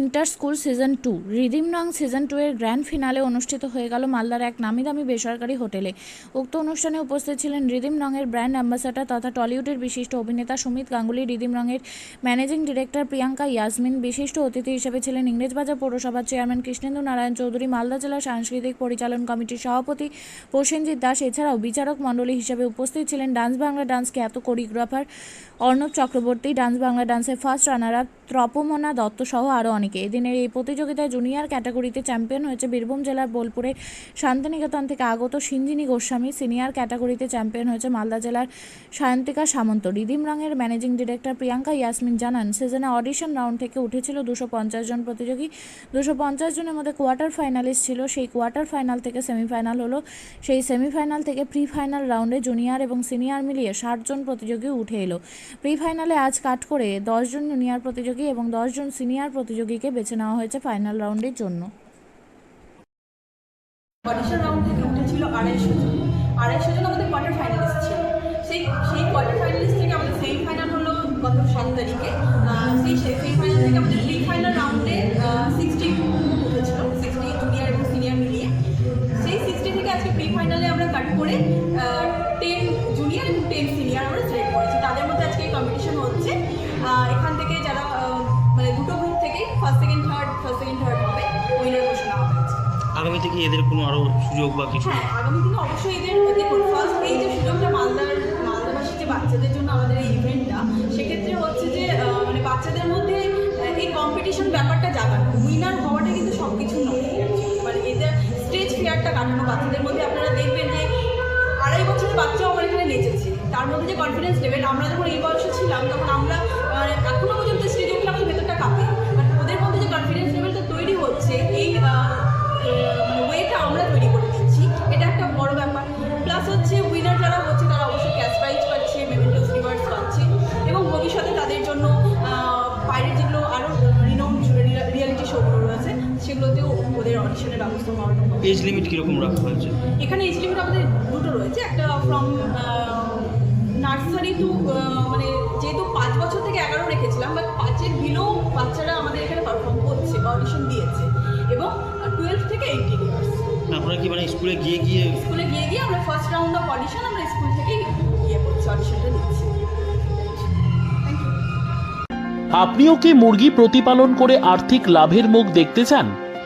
Inter school season two. Rhythm Rang season two এর grand finale অনুষ্ঠিত হয়ে গেল মালদার এক নামি দামি বেসরকারি হোটেলে। উক্ত অনুষ্ঠানে উপস্থিত ছিলেন রিদিম রঙের ব্র্যান্ড অ্যাম্বাসাডার তথা টলিউডের বিশিষ্ট অভিনেতা সুমিত গাঙ্গুলি, রিদিম রঙের ম্যানেজিং ডিরেক্টর প্রিয়াঙ্কা ইয়াসমিন, বিশিষ্ট অতিথি হিসেবে ছিলেন ইংরেজবাজার পৌরসভার চেয়ারম্যান কৃষ্ণেন্দু নারায়ণ চৌধুরী, মালদা জেলা সাংস্কৃতিক পরিচালন কমিটির সভাপতি প্রসেনজিৎ দাস, এছাড়াও বিচারক মণ্ডলী হিসেবে উপস্থিত ছিলেন ডান্স বাংলা ডান্স খ্যাত কোরিওগ্রাফার অর্ণব চক্রবর্তী, ডান্স বাংলা ডান্সের ফার্স্ট রানার আপ ত্রপমনা দত্ত সহ আরও অনেকে। এদিনের এই প্রতিযোগিতায় জুনিয়র ক্যাটাগরিতে চ্যাম্পিয়ন হয়েছে বীরভূম জেলার বোলপুরে শান্তিনিকেতন থেকে আগত সিঞ্জিনী গোস্বামী। সিনিয়র ক্যাটাগরিতে চ্যাম্পিয়ন হয়েছে মালদা জেলার সায়ন্তিকা সামন্ত। রিদিম রঙের ম্যানেজিং ডিরেক্টর প্রিয়াঙ্কা ইয়াসমিন জানান, সিজনে অডিশন রাউন্ড থেকে উঠেছিল দুশো পঞ্চাশ জন প্রতিযোগী। দুশো পঞ্চাশ জনের মধ্যে কোয়ার্টার ফাইনালিস্ট ছিল। সেই কোয়ার্টার ফাইনাল থেকে সেমিফাইনাল হলো। সেই সেমিফাইনাল থেকে প্রি ফাইনাল রাউন্ডে জুনিয়র এবং সিনিয়র মিলিয়ে ষাট জন প্রতিযোগী উঠে এলো। প্রি ফাইনালে আজ কাট করে দশজন জুনিয়র প্রতিযোগী এবং দশজন সিনিয়র প্রতিযোগীকে বেছে নেওয়া হয়েছে ফাইনাল রাউন্ডের জন্য। অডিশন রাউন্ড থেকে উঠেছিল আড়াইশো জন। আড়াইশো জন আমাদের কোয়ার্টার ফাইনালিস্ট ছিল। আগামীতে কি এদের কোনো আরও সুযোগ বা কিছু হ্যাঁ আগামী দিনে অবশ্যই এদের দেখুন ফার্স্ট এই যে সুযোগটা মালদার মালদাবাসী যে বাচ্চাদের জন্য আমাদের এই ইভেন্টটা সেক্ষেত্রে হচ্ছে যে মানে বাচ্চাদের মধ্যে এই কম্পিটিশন ব্যাপারটা জাগানো উইনার হওয়াটা কিন্তু সব কিছু নয়। মানে এদের স্টেজ ফিয়ারটা কাটানো বাচ্চাদের মধ্যে আপনারা দেখবেন যে আড়াই বছরের বাচ্চাও আমার এখানে নেচেছে তার মধ্যে যে কনফিডেন্স লেভেল আমরা যখন এই বয়সে ছিলাম তখন আমরা আহ, এখনও পর্যন্ত স্টেজে এজ লিমিট কীরকম রাখা হয়েছে? এখানে এজ লিমিট আমাদের দুটো রয়েছে। একটা ফ্রম নার্সারি টু মানে যেহেতু পাঁচ বছর থেকে এগারো রেখেছিলাম বাট পাঁচের বিলো বাচ্চারা আমাদের এখানে পারফর্ম করছে বা অডিশন দিয়েছে। এবং টুয়েলভ থেকে এইটিন ইয়ার্স আপনারা কি মানে স্কুলে গিয়ে গিয়ে স্কুলে গিয়ে গিয়ে আমরা ফার্স্ট রাউন্ড অফ অডিশন আমরা স্কুল থেকেই ইয়ে করছি অডিশনটা দিচ্ছি। আপনিও কি মুরগি প্রতিপালন করে আর্থিক লাভের মুখ দেখতে চান?